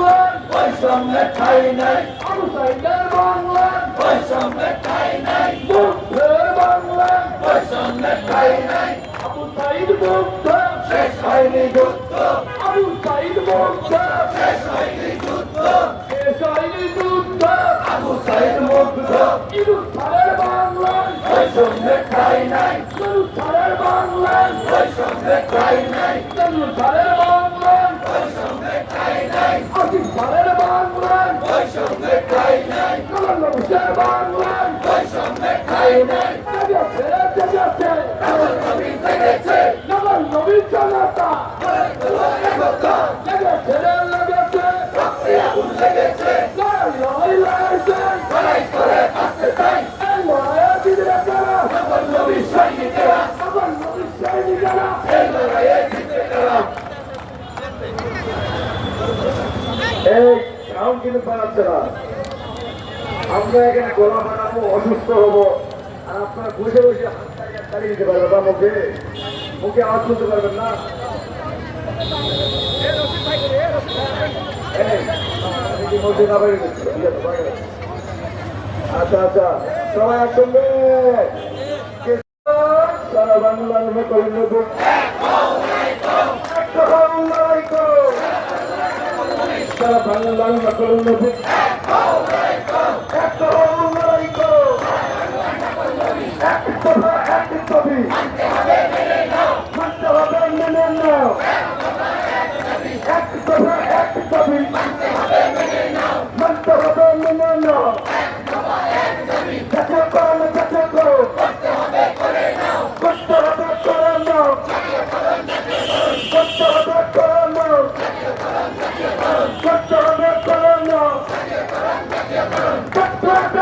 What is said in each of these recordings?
বৈষম্যের ঠাই নাই। আবু সাইদের বাংলা বৈষম্যের ঠাই নাই। মুক্তের বাংলা বৈষম্যের ঠাই নাই। আবু সাইদ মুক্ত শেষ হয়নি যুদ্ধ। আবু সাইদ মুক্ত শেষ হয়নি যুদ্ধ। শেষ হয়নি যুদ্ধ। আবু সাইদ মুগ্ধ। ইদু সারের বাংলা বৈষম্যের ঠাই নাই। ইদু সারের বাংলা বৈষম্যের ঠাই নাই। ইদু আসিফ সারের বাংলা ঠাই নাই কালাম নবীশের বাংলা বৈষম্যের ঠাই নাই জেগেছে জেগেছে নবল নবী জেগেছে নবল নবী জনতা একতা লেগেছে লেগেছে রক্তে আগুন লেগেছে লড়াই লড়াই লড়াই করে আসতে চাই এই লড়াইয়ে জিতবে কারা নবল নবী সৈনিকেরা নবল নবী সৈনিকেরা এই লড়াইয়ে জিতবে তারা এই সাউন্ড কিন্তু আমরা এখানে গলা বানাবো অসুস্থ হব। আর আপনারা বসে বসে হাত চালিয়ে চালিয়ে দিতে পারবেন না, মুখে। মুখে আওয়াজ তুলতে পারবেন না। আচ্ছা আচ্ছা সবাই কে সারা বাংলার কো। সারা বাংলার বাংলা করুন এক Vamos!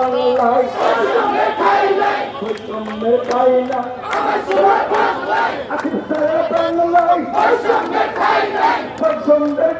বাংলায় বৈষম্যের ঠাই নাই আসিফ সাহেব বাংলায় বৈষম্যের